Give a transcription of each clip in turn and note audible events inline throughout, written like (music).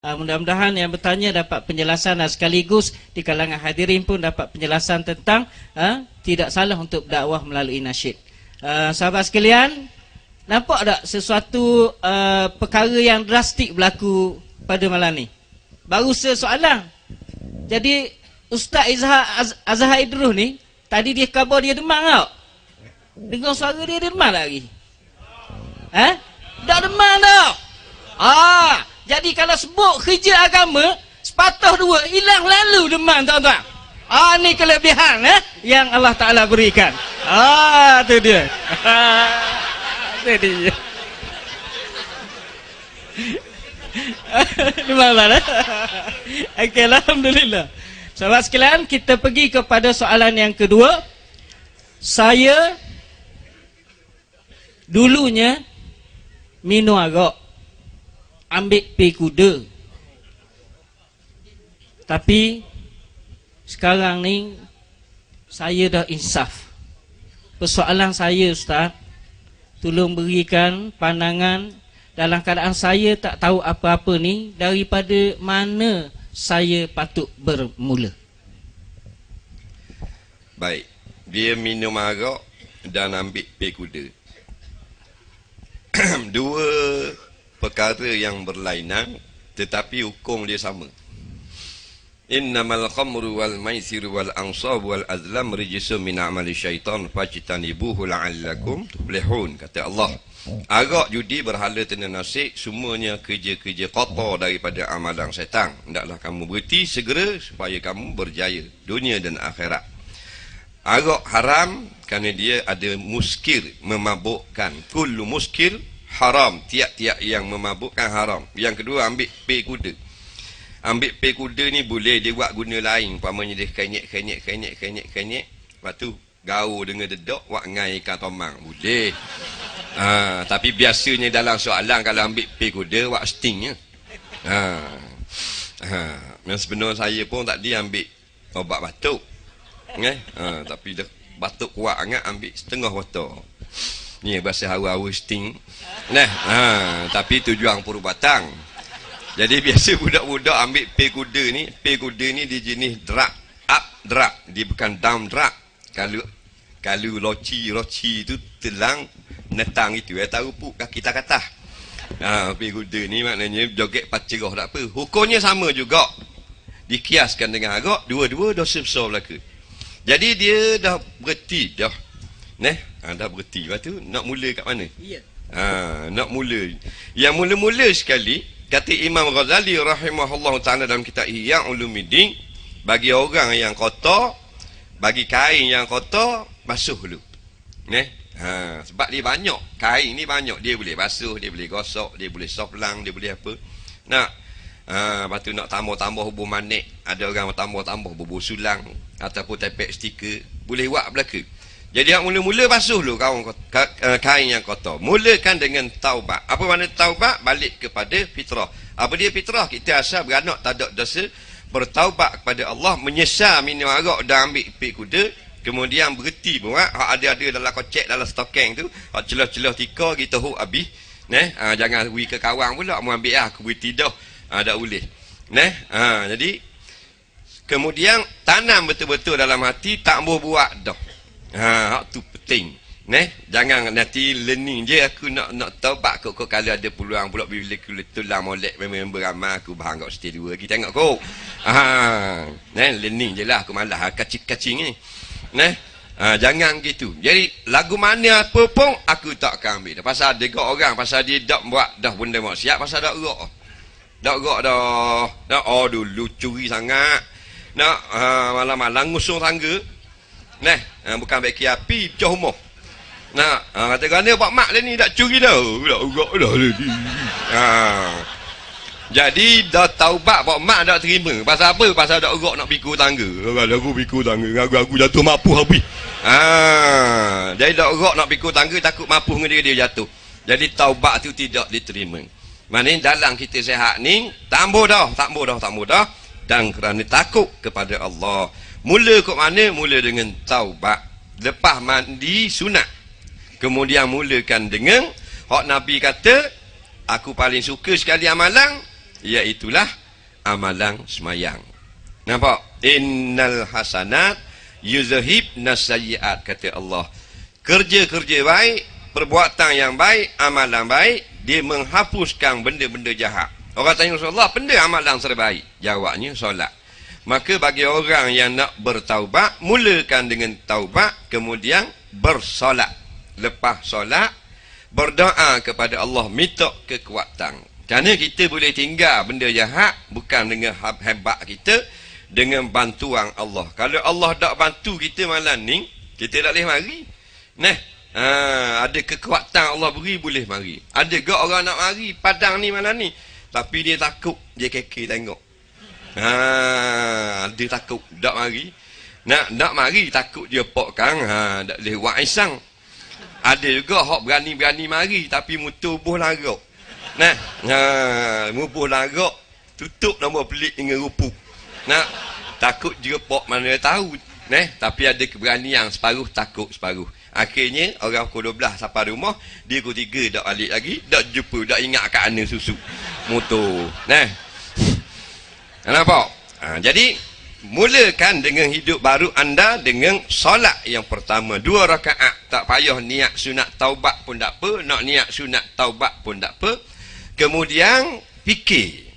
Uh, mudah-mudahan yang bertanya dapat penjelasan dan sekaligus di kalangan hadirin pun dapat penjelasan tentang uh, tidak salah untuk dakwah melalui nasyid. Uh, sahabat sekalian, nampak tak sesuatu uh, perkara yang drastik berlaku pada malam ni? Baru sesoalan. Jadi Ustaz Izhar Az Azhar Idrus ni tadi dia khabar dia demam tau. Dengar suara dia dia demam lagi. Eh? Tak demam tau. Jadi kalau sebut kerja agama, sepatah dua, hilang lalu demam tuan-tuan. Ah, ni kelebihan eh, yang Allah Ta'ala berikan. Ah, tu dia. (laughs) tu dia. (laughs) Demam lah. (laughs) Alhamdulillah. Sahabat sekalian, kita pergi kepada soalan yang kedua. Saya dulunya minum agak ambil pi kuda. Tapi sekarang ni saya dah insaf. Persoalan saya ustaz, tolong berikan pandangan dalam keadaan saya tak tahu apa-apa ni daripada mana saya patut bermula. Baik. Dia minum arak dan ambil pi kuda. (clears throat) Dua perkara yang berlainan tetapi hukum dia sama. Innamal khamru wal maisir wal ansab wal azlam rijsun min amali syaitan fajtanibuhu la'allakum tuflihun kata Allah. Arak judi berhala tena nasik semuanya kerja-kerja kotor daripada amalan syaitan. Hendaklah kamu berhenti segera supaya kamu berjaya dunia dan akhirat. Arak haram kerana dia ada muskir memabukkan. Kullu muskir haram tiap-tiap yang memabukkan haram yang kedua ambil pe kuda ambil pe kuda ni boleh dia buat guna lain umpamanya dia kenyek kenyek kenyek kenyek kenyek lepas tu gaul dengan dedok buat ngai ikan tomang boleh ha, tapi biasanya dalam soalan kalau ambil pe kuda buat sting ya. ha. Ha. yang sebenarnya saya pun tak dia ambil obat batuk eh? ha, tapi dah batuk kuat sangat ambil setengah botol ni bahasa hawa-hawa sting Nah, ha, tapi tujuan puru batang. Jadi (laughs) biasa budak-budak ambil pe kuda ni, pe kuda ni dia jenis drag, up drag, dia bukan down drag. Kalau kalau loci loci tu telang netang itu ya tahu pu kaki tak kata. Ha, pe kuda ni maknanya joget pacerah tak apa. Hukumnya sama juga. Dikiaskan dengan agak dua-dua dosa besar belaka. Jadi dia dah berhenti dah. Neh, ha, dah berhenti. Lepas tu nak mula kat mana? Ya. Ha, nak mula. Yang mula-mula sekali, kata Imam Ghazali rahimahullah ta'ala dalam kitab Ihya Ulumuddin, bagi orang yang kotor, bagi kain yang kotor, basuh dulu. Ne? Ha, sebab dia banyak. Kain ni banyak. Dia boleh basuh, dia boleh gosok, dia boleh soplang, dia boleh apa. Nak Ha, lepas tu nak tambah-tambah hubung manik Ada orang tambah-tambah bubu sulang Ataupun tepek stiker Boleh buat belaka jadi yang mula-mula basuh dulu kain, eh, kain yang kotor. Mulakan dengan taubat. Apa makna taubat? Balik kepada fitrah. Apa dia fitrah? Kita asal beranak tak ada dosa. Bertaubat kepada Allah. Menyesal minum arak dan ambil pik kuda. Kemudian berhenti pun. Ha? ada-ada dalam kocek, dalam stokeng tu. Hak celah-celah tika kita huk habis. Neh, ha, jangan hui ke kawan pula. Mau ambil lah. Aku berhenti dah. Ha, tak boleh. Neh, ha, jadi. Kemudian tanam betul-betul dalam hati. Tak mau buat dah. Ha, hak tu penting. Neh, jangan nanti learning je aku nak nak tahu pak kok kok kalau ada peluang pula bila kulit tulang molek member ramai aku bahang kat stage 2 kita tengok kok. Ha, neh learning je lah aku malah ha, kacing-kacing ni. Neh, ha, jangan gitu. Jadi lagu mana apa pun aku tak akan ambil. Pasal ada orang pasal dia dak buat dah benda mak siap pasal dak gerak. Dak gerak dah. Dak oh dulu curi sangat. Nak ha, malam-malam ngusung tangga. Nah, ha, bukan beki api, pecah rumah. Nah, ha, kata kerana pak mak ni tak curi dah. Tak ugak dah ni. Ha. Jadi dah taubat pak mak dah terima. Pasal apa? Pasal dak ugak nak pikul tangga. Kalau aku pikul tangga, aku aku jatuh mapuh habis. Ha. Jadi dak ugak nak pikul tangga takut mapuh dengan dia dia jatuh. Jadi taubat tu tidak diterima. Maknanya dalam kita sehat ni tambah dah, tambah dah, tambah dah dan kerana takut kepada Allah. Mula kok mana? Mula dengan taubat. Lepas mandi sunat. Kemudian mulakan dengan hak Nabi kata, aku paling suka sekali amalan Iaitulah amalan semayang. Nampak? Innal hasanat yuzhib nasayiat kata Allah. Kerja-kerja baik, perbuatan yang baik, amalan baik, dia menghapuskan benda-benda jahat. Orang tanya Rasulullah, benda amalan terbaik? Jawabnya, solat. Maka bagi orang yang nak bertaubat, mulakan dengan taubat, kemudian bersolat. Lepas solat, berdoa kepada Allah, minta kekuatan. Kerana kita boleh tinggal benda jahat, bukan dengan hebat kita, dengan bantuan Allah. Kalau Allah tak bantu kita malam ni, kita tak boleh mari. Nah, ha, ada kekuatan Allah beri, boleh mari. Ada ke orang nak mari, padang ni malam ni. Tapi dia takut, dia keke tengok. Ha, dia takut tak mari. Nak nak mari takut dia pokkan ha dak boleh buat isang. Ada juga hok berani-berani mari tapi mutubuh larok. Nah, ha mubuh larok tutup nama pelik dengan rupu. Nak takut dia pok mana tahu. Nah, tapi ada keberanian separuh takut separuh. Akhirnya orang pukul 12 sampai rumah, dia pukul 3 dak balik lagi, dak jumpa, dak ingat kat ana susu. Motor. Nah, Nampak? Ha, jadi, mulakan dengan hidup baru anda dengan solat yang pertama. Dua rakaat. Tak payah niat sunat taubat pun tak apa. Nak niat sunat taubat pun tak apa. Kemudian, fikir.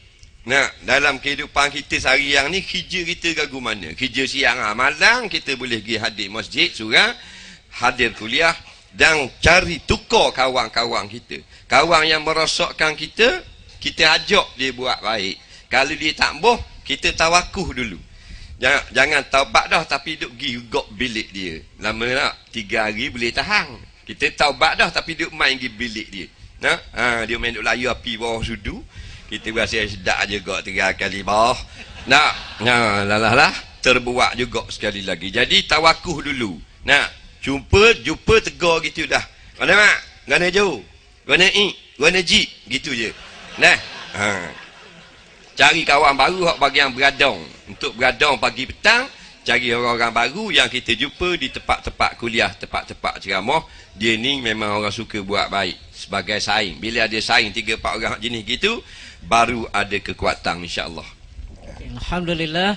Nah, dalam kehidupan kita sehari yang ni, kerja kita gagu mana? Kerja siang, ha, malam kita boleh pergi hadir masjid, surah, hadir kuliah, dan cari tukar kawan-kawan kita. Kawan yang merosakkan kita, kita ajak dia buat baik. Kalau dia tak boh, kita tawakuh dulu. Jangan, jangan taubat dah tapi duduk pergi gok bilik dia. Lama tak? Tiga hari boleh tahan. Kita taubat dah tapi duduk main pergi bilik dia. Nah, ha, dia main duduk layu api bawah sudu. Kita rasa sedap juga tiga kali bawah. Nak, nah, lah, lah, lah. Terbuat juga sekali lagi. Jadi tawakuh dulu. Nah, jumpa, jumpa tegur gitu dah. Mana mak? Mana jauh? Mana i? Mana ji? Gitu je. Nah, ha. Cari kawan baru hak bagi yang beradong. Untuk beradong pagi petang, cari orang-orang baru yang kita jumpa di tempat-tempat kuliah, tempat-tempat ceramah. Dia ni memang orang suka buat baik sebagai saing. Bila ada saing tiga empat orang jenis gitu, baru ada kekuatan insya-Allah. Alhamdulillah.